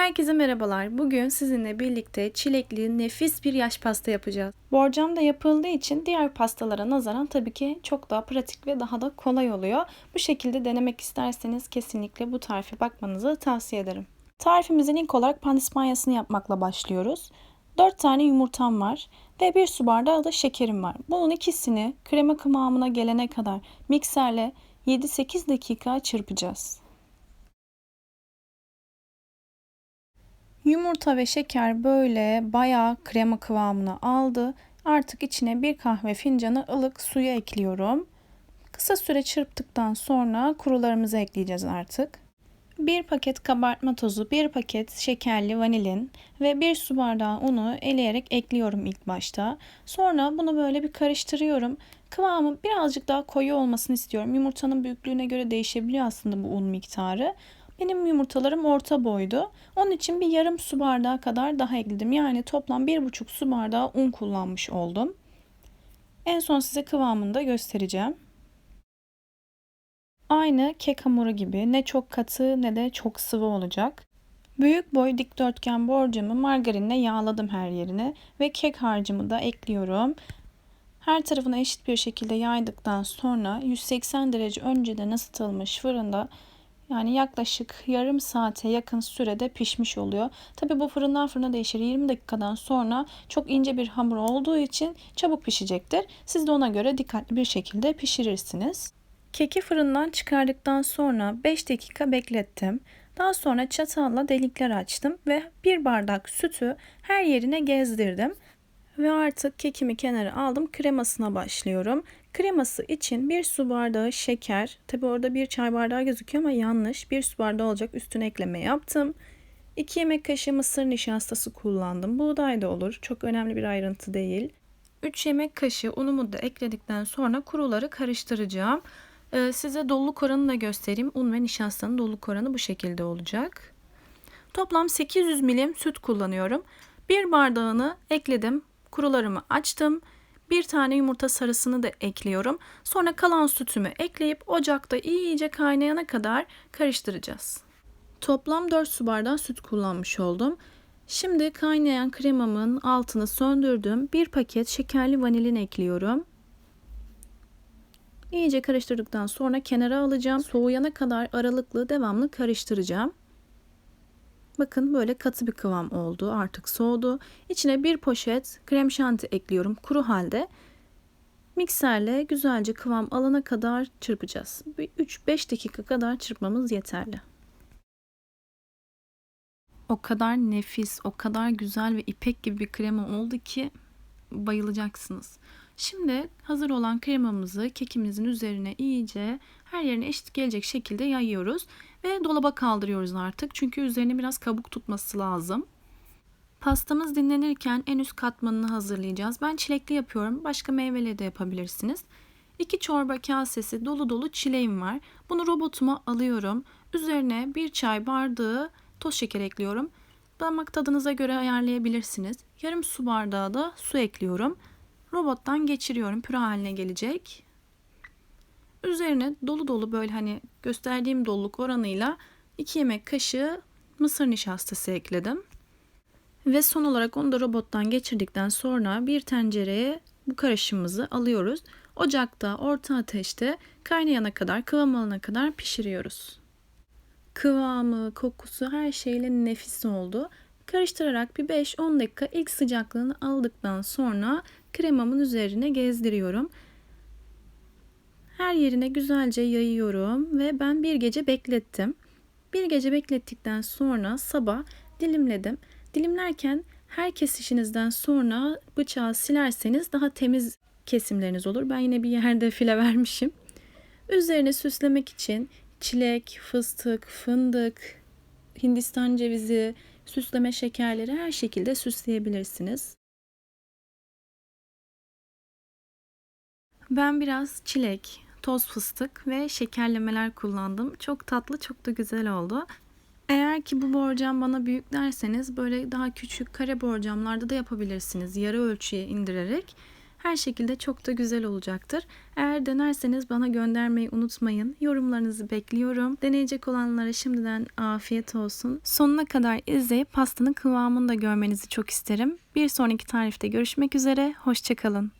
Herkese merhabalar. Bugün sizinle birlikte çilekli nefis bir yaş pasta yapacağız. Borcam da yapıldığı için diğer pastalara nazaran tabii ki çok daha pratik ve daha da kolay oluyor. Bu şekilde denemek isterseniz kesinlikle bu tarife bakmanızı tavsiye ederim. Tarifimizin ilk olarak pandispanyasını yapmakla başlıyoruz. 4 tane yumurtam var ve 1 su bardağı da şekerim var. Bunun ikisini krema kıvamına gelene kadar mikserle 7-8 dakika çırpacağız. Yumurta ve şeker böyle bayağı krema kıvamını aldı. Artık içine bir kahve fincanı ılık suyu ekliyorum. Kısa süre çırptıktan sonra kurularımızı ekleyeceğiz artık. Bir paket kabartma tozu, bir paket şekerli vanilin ve bir su bardağı unu eleyerek ekliyorum ilk başta. Sonra bunu böyle bir karıştırıyorum. Kıvamı birazcık daha koyu olmasını istiyorum. Yumurtanın büyüklüğüne göre değişebiliyor aslında bu un miktarı. Benim yumurtalarım orta boydu. Onun için bir yarım su bardağı kadar daha ekledim. Yani toplam bir buçuk su bardağı un kullanmış oldum. En son size kıvamını da göstereceğim. Aynı kek hamuru gibi ne çok katı ne de çok sıvı olacak. Büyük boy dikdörtgen borcamı margarinle yağladım her yerine ve kek harcımı da ekliyorum. Her tarafına eşit bir şekilde yaydıktan sonra 180 derece önceden ısıtılmış fırında yani yaklaşık yarım saate yakın sürede pişmiş oluyor. Tabi bu fırından fırına değişir. 20 dakikadan sonra çok ince bir hamur olduğu için çabuk pişecektir. Siz de ona göre dikkatli bir şekilde pişirirsiniz. Keki fırından çıkardıktan sonra 5 dakika beklettim. Daha sonra çatalla delikler açtım ve bir bardak sütü her yerine gezdirdim. Ve artık kekimi kenara aldım. Kremasına başlıyorum. Kreması için bir su bardağı şeker. Tabi orada bir çay bardağı gözüküyor ama yanlış. Bir su bardağı olacak üstüne ekleme yaptım. 2 yemek kaşığı mısır nişastası kullandım. Buğday da olur. Çok önemli bir ayrıntı değil. 3 yemek kaşığı unumu da ekledikten sonra kuruları karıştıracağım. Ee, size doluluk oranını da göstereyim. Un ve nişastanın doluluk oranı bu şekilde olacak. Toplam 800 milim süt kullanıyorum. Bir bardağını ekledim. Kurularımı açtım. Bir tane yumurta sarısını da ekliyorum. Sonra kalan sütümü ekleyip ocakta iyice kaynayana kadar karıştıracağız. Toplam 4 su bardağı süt kullanmış oldum. Şimdi kaynayan kremamın altını söndürdüm. Bir paket şekerli vanilin ekliyorum. İyice karıştırdıktan sonra kenara alacağım. Soğuyana kadar aralıklı devamlı karıştıracağım. Bakın böyle katı bir kıvam oldu. Artık soğudu. İçine bir poşet krem şanti ekliyorum kuru halde. Mikserle güzelce kıvam alana kadar çırpacağız. 3-5 dakika kadar çırpmamız yeterli. O kadar nefis, o kadar güzel ve ipek gibi bir krema oldu ki bayılacaksınız. Şimdi hazır olan kremamızı kekimizin üzerine iyice her yerine eşit gelecek şekilde yayıyoruz ve dolaba kaldırıyoruz artık. Çünkü üzerine biraz kabuk tutması lazım. Pastamız dinlenirken en üst katmanını hazırlayacağız. Ben çilekli yapıyorum. Başka meyveli de yapabilirsiniz. 2 çorba kasesi dolu dolu çileğim var. Bunu robotuma alıyorum. Üzerine bir çay bardağı toz şeker ekliyorum. Damak tadınıza göre ayarlayabilirsiniz. Yarım su bardağı da su ekliyorum. Robottan geçiriyorum. Püre haline gelecek. Üzerine dolu dolu böyle hani gösterdiğim doluluk oranıyla 2 yemek kaşığı mısır nişastası ekledim. Ve son olarak onu da robottan geçirdikten sonra bir tencereye bu karışımımızı alıyoruz. Ocakta orta ateşte kaynayana kadar kıvam alana kadar pişiriyoruz. Kıvamı, kokusu her şeyle nefis oldu. Karıştırarak bir 5-10 dakika ilk sıcaklığını aldıktan sonra kremamın üzerine gezdiriyorum. Her yerine güzelce yayıyorum ve ben bir gece beklettim. Bir gece beklettikten sonra sabah dilimledim. Dilimlerken her kesişinizden sonra bıçağı silerseniz daha temiz kesimleriniz olur. Ben yine bir yerde file vermişim. Üzerine süslemek için çilek, fıstık, fındık, hindistan cevizi, süsleme şekerleri her şekilde süsleyebilirsiniz. Ben biraz çilek, toz fıstık ve şekerlemeler kullandım. Çok tatlı, çok da güzel oldu. Eğer ki bu borcam bana büyük derseniz böyle daha küçük kare borcamlarda da yapabilirsiniz. Yarı ölçüye indirerek. Her şekilde çok da güzel olacaktır. Eğer denerseniz bana göndermeyi unutmayın. Yorumlarınızı bekliyorum. Deneyecek olanlara şimdiden afiyet olsun. Sonuna kadar izleyip pastanın kıvamını da görmenizi çok isterim. Bir sonraki tarifte görüşmek üzere. Hoşçakalın.